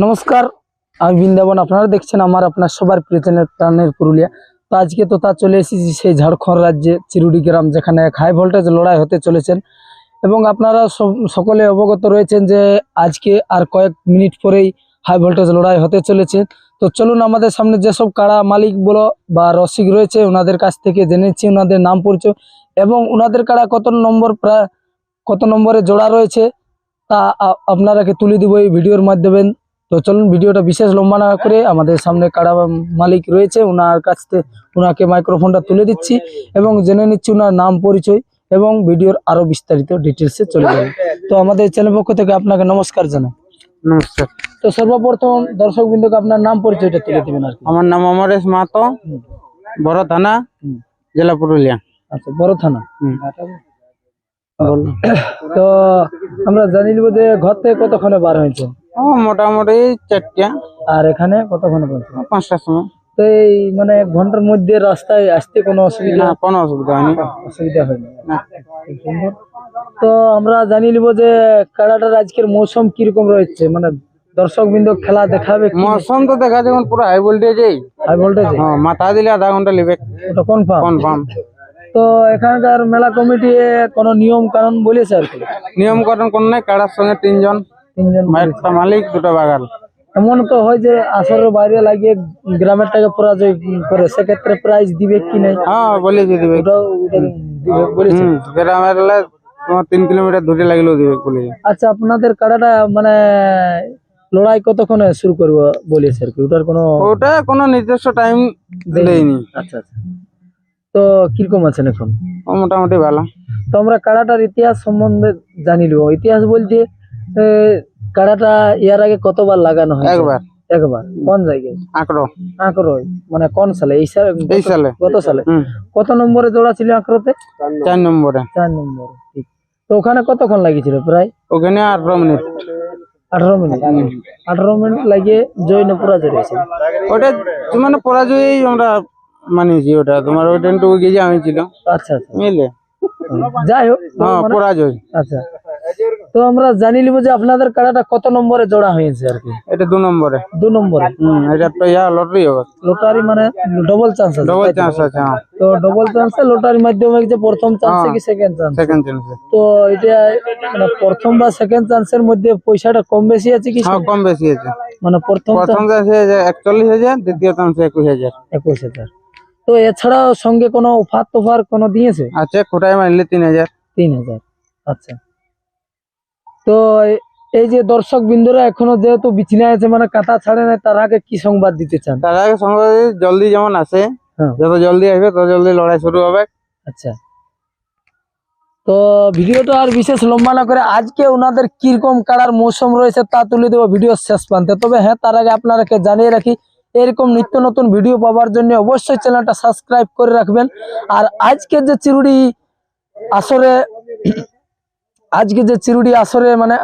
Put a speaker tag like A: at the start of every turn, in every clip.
A: নমস্কার, আমি বৃন্দাবন। আপনারা দেখছেন আমার, আপনার সবার প্রিয় চ্যানেল প্রাণের পুরুলিয়া। তো আজকে তো তা চলে এসেছি সেই ঝাড়খণ্ড রাজ্যে, চিরুডি গ্রাম, যেখানে এক হাই ভোল্টেজ লড়াই হতে চলেছেন। এবং আপনারা সকলে অবগত রয়েছেন যে আজকে আর কয়েক মিনিট পরেই হাই ভোল্টেজ লড়াই হতে চলেছে। তো চলুন আমাদের সামনে যেসব কারা মালিক বলো বা রসিক রয়েছে, ওনাদের কাছ থেকে জেনেছি ওনাদের নাম পরিচয়। এবং ওনাদের কারা কত নম্বর প্রায় কত নম্বরে জোড়া রয়েছে, তা আপনারাকে তুলে দিব এই ভিডিওর মাধ্যমে। তো চলুন ভিডিওটা বিশেষ লম্বা না করে আমাদের সামনে কাড়া মালিক রয়েছে ওনার কাছ থেকে ওনাকে মাইক্রোফোনটা তুলে দিচ্ছি এবং জেনে নিচ্ছি ওনার নাম পরিচয় এবং ভিডিওর আরও বিস্তারিত ডিটেলসে চলে যাবে। তো আমাদের চ্যানেল পক্ষ থেকে আপনাকে নমস্কার জানাই।
B: নমস্কার।
A: তো সর্বপ্রথম দর্শক বিন্দুকে আপনার নাম পরিচয়টা তুলে দেবেন আর
B: আমার নাম অমরেশ মাহাতো বড় থানা জেলা পুরুলিয়া।
A: আচ্ছা বড় থানা। তো আমরা জানি নিব যে ঘর থেকে কতক্ষণে বার হয়েছে?
B: ও মোটামুটি চারটা।
A: আর এখানে কতক্ষণে পৌঁছে
B: পাঁচটার সময়।
A: তো এই মানে এক ঘণ্টার মধ্যে রাস্তায় আসতে কোনো অসুবিধা?
B: কোনো অসুবিধা হয়নি।
A: অসুবিধা হয়নি। তো আমরা জানি নিব যে কাড়াটার আজকের মৌসুম কীরকম রয়েছে? মানে দর্শক বিন্দু খেলা দেখাবে
B: মৌসুম তো দেখা যখন পুরো হাই ভোল্টেজ
A: হাই ভোল্টেজ
B: হ্যাঁ মাথা দিলে আধা ঘণ্টা লিবে
A: ওটা কনফার্ম
B: কনফার্ম
A: তো এখানকার মেলা কমিটি কোনো নিয়ম কানুন বলেছে আর কি?
B: নিয়ম করণ কোন নাই কাড়ার সঙ্গে তিনজন।
A: তিনজন
B: একটা মালিক দুটো বাগাল।
A: এমন তো হয় যে আসরের বাইরে লাগিয়ে গ্রামের টাকা পরাজয় করে সেক্ষেত্রে প্রাইজ দিবে কি নাই?
B: হ্যাঁ বলেছি দিবে।
A: ওটাও দিবে
B: গ্রামের তোমার তিন কিলোমিটার দূরে লাগলেও দিবে বলেছি
A: আচ্ছা আপনাদের কাড়াটা মানে লড়াই কতক্ষণে শুরু করব বলেছে আর কি? ওটার কোনো
B: ওটা কোনো নির্দিষ্ট টাইম দেয়নি।
A: আচ্ছা আচ্ছা। তো কীরকম আছেন এখন?
B: মোটামুটি ভালো।
A: তো আমরা কাড়াটার ইতিহাস সম্বন্ধে জানি লিব। ইতিহাস বলতে কাড়াটা ইয়ার আগে কতবার লাগানো হয়
B: একবার।
A: একবার। কোন জায়গায়?
B: আঁকড়ো
A: মানে কোন সালে? এই সালে?
B: এই সালে।
A: গত সালে? কত নম্বরে জোড়া ছিল আঁকড়োতে
B: চার নম্বরে।
A: চার নম্বরে ঠিক। তো ওখানে কতক্ষণ লাগিয়েছিল প্রায়?
B: ওখানে আঠারো মিনিট।
A: আঠারো মিনিট। আঠারো মিনিট লাগিয়ে জয় পুরা জড়িয়েছে
B: ওটা মানে পরাজয়ই আমরা মানিয়েছি ওটা। তোমার ওই ট্রেনটুকু গিয়ে আমি ছিল।
A: আচ্ছা আচ্ছা।
B: বুঝলে
A: যাই হোক
B: হ্যাঁ
A: মানে-
B: পরাজয়।
A: আচ্ছা। তো আমরা জানি নিব যে আপনাদের কাড়াটা কত নম্বরে জোড়া হয়েছে আর কি?
B: এটা দু নম্বরে।
A: দু নম্বরে?
B: হম এটা তো ইয়া লটারি হবে।
A: লটারি মানে ডবল চান্স আছে
B: ডবল চান্স আছে হ্যাঁ।
A: তো ডবল চান্সে লটারি মাধ্যমে যে প্রথম চান্সে কি সেকেন্ড চান্স
B: সেকেন্ড চান্সে
A: তো এটা মানে প্রথম বা সেকেন্ড চান্সের মধ্যে পয়সাটা কম বেশি আছে কি
B: হ্যাঁ কম বেশি আছে।
A: মানে প্রথম
B: প্রথম চান্সে একচল্লিশ হাজার দ্বিতীয় চান্সে একুশ হাজার।
A: একুশ হাজার। তো এছাড়াও সঙ্গে কোনো অফার তোফার কোনো দিয়েছে?
B: আচ্ছা কোটায় হাজার।
A: তিন হাজার। আচ্ছা। তো এই যে দর্শক বিন্দুরা এখনও যেহেতু বিছনায় আছে মানে কাঁথা ছাড়ে নাই তার আগে কি সংবাদ দিতে চান?
B: তার আগে সঙ্গে জলদি যেমন আসে
A: হ্যাঁ।
B: যত জলদি আসবে তত জলদি লড়াই শুরু হবে।
A: আচ্ছা। তো ভিডিওটা আর বিশেষ লম্বা না করে আজকে ওনাদের কীরকম কাড়ার মৌসুম রয়েছে তা তুলে দেবো ভিডিও শেষ প্রান্তে। তবে হ্যাঁ তার আগে আপনারাকে জানিয়ে রাখি এরকম নিত্য নতুন ভিডিও পাওয়ার জন্য অবশ্যই চ্যানেলটা সাবস্ক্রাইব করে রাখবেন। আর আজকে যে চিরুড়ি আসরে আজকে যে চিরুড়ি আসরে মানে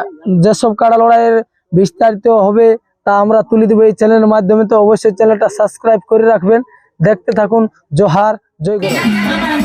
A: যেসব কাড়া লড়াইয়ের বিস্তারিত হবে তা আমরা তুলে দেবো এই চ্যানেলের মাধ্যমে, তো অবশ্যই চ্যানেলটা সাবস্ক্রাইব করে রাখবেন। দেখতে থাকুন, জোহার, জয় গণেশ